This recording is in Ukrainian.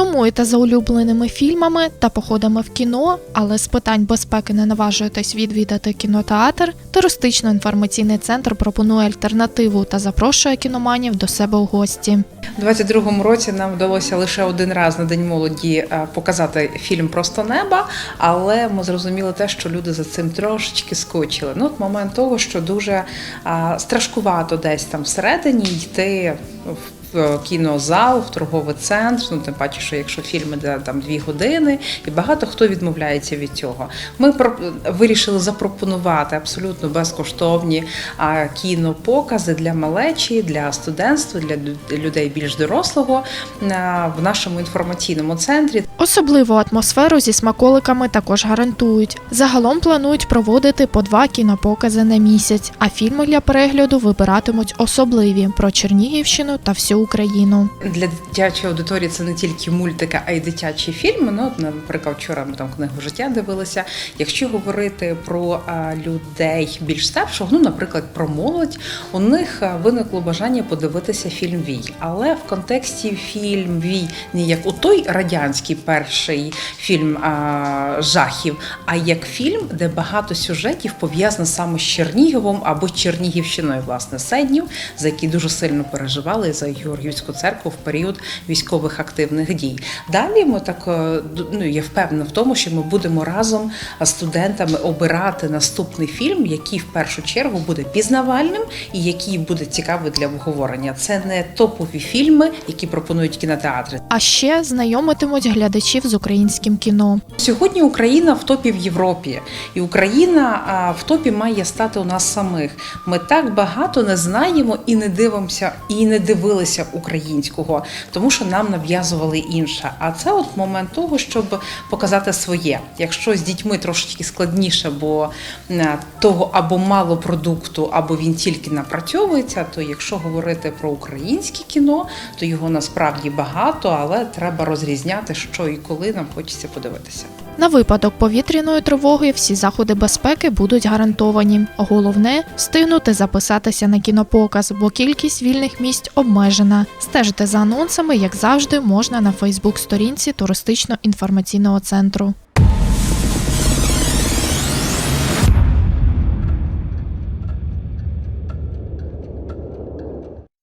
Сумуєте за улюбленими фільмами та походами в кіно, але з питань безпеки не наважуєтесь відвідати кінотеатр. Туристично-інформаційний центр пропонує альтернативу та запрошує кіноманів до себе у гості. У 22-му році нам вдалося лише один раз на День молоді е, показати фільм Просто неба, але ми зрозуміли те, що люди за цим трошечки скочили. Ну, от момент того, що дуже страшкувато десь там всередині йти в в кінозал, в торговий центр. Ну тим паче, що якщо фільми де там дві години, і багато хто відмовляється від цього. Ми вирішили запропонувати абсолютно безкоштовні кінопокази для малечі, для студентства, для людей більш дорослого а, в нашому інформаційному центрі. Особливу атмосферу зі смаколиками також гарантують. Загалом планують проводити по два кінопокази на місяць, а фільми для перегляду вибиратимуть особливі про Чернігівщину та всю Україну. Для дитячої аудиторії це не тільки мультики, а й дитячі фільми. Ну, наприклад, вчора ми там книгу життя дивилися. Якщо говорити про людей більш старшого, ну, наприклад, про молодь, у них виникло бажання подивитися фільм Вій. Але в контексті фільм Вій не як у той радянський перший фільм а, жахів, а як фільм, де багато сюжетів пов'язано саме з Черніговом або Чернігівщиною, власне, Седнів, за які дуже сильно переживали за Георгіївську церкву в період військових активних дій. Далі ми так е, ну я впевнена в тому, що ми будемо разом з студентами обирати наступний фільм, який в першу чергу буде пізнавальним і який буде цікавий для обговорення. Це не топові фільми, які пропонують кінотеатри. А ще знайомитимуть глядачів з українським кіно. Сьогодні Україна в топі в Європі, і Україна в топі має стати у нас самих. Ми так багато не знаємо і не дивимося, і не дивилися українського, тому що нам нав'язували інше. А це от момент того, щоб показати своє. Якщо з дітьми трошечки складніше, бо е, того або мало продукту, або він тільки напрацьовується, то якщо говорити про українське кіно, то його насправді багато, але треба розрізняти, що і коли нам хочеться подивитися. На випадок повітряної тривоги всі заходи безпеки будуть гарантовані. Головне встигнути записатися на кінопоказ, бо кількість вільних місць обмежена. Стежити за анонсами, як завжди, можна на Фейсбук-сторінці туристично-інформаційного центру.